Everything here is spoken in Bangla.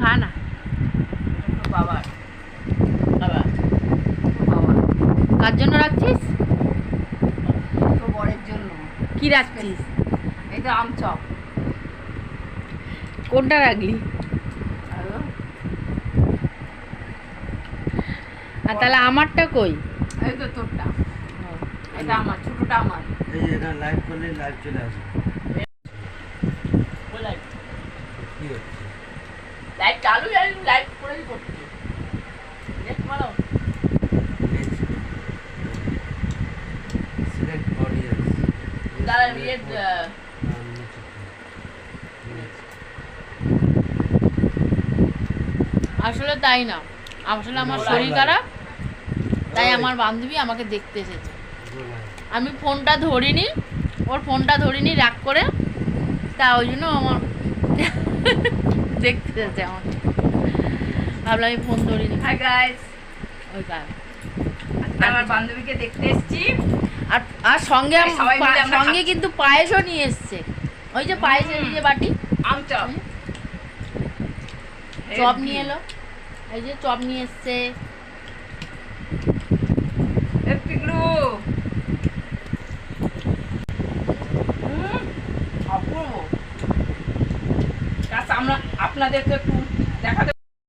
খা না বাবা বাবা বাবা কার জন্য রাখছিস? তো বরের জন্য কি রাখছিস? এই তো আম চপ কোনটা রাখলি? আরও আর তাহলে আমারটা কই? এই তো তোরটা এটা আমার ছোটটা আমার এই এটা লাইভ করলে লাইভ চলে আসবে। কি হচ্ছে? লাইট চালু জানি লাইট করেই করছি নেট মারো সিলেক্ট অডিয়েন্স দাঁড়া ইয়ে আসলে তাই না। আসলে আমার শরীর খারাপ তাই আমার বান্ধবী আমাকে দেখতে এসেছে। আমি ফোনটা ধরিনি ওর ফোনটা ধরিনি রাগ করে। তা ওই জন্য আমার দেখতে যাচ্ছে আমাকে ভাবলাম আমি ফোন ধরিনি হাই গাইস ওই কারণে। আমার বান্ধবীকে দেখতে এসেছি। আর আর সঙ্গে সঙ্গে কিন্তু পায়েসও নিয়ে এসছে। ওই যে পায়েসের যে বাটি। আম চপ। চপ নিয়ে এলো। এই যে চপ নিয়ে এসছে। আমরা আপনাদেরকে একটু দেখাতে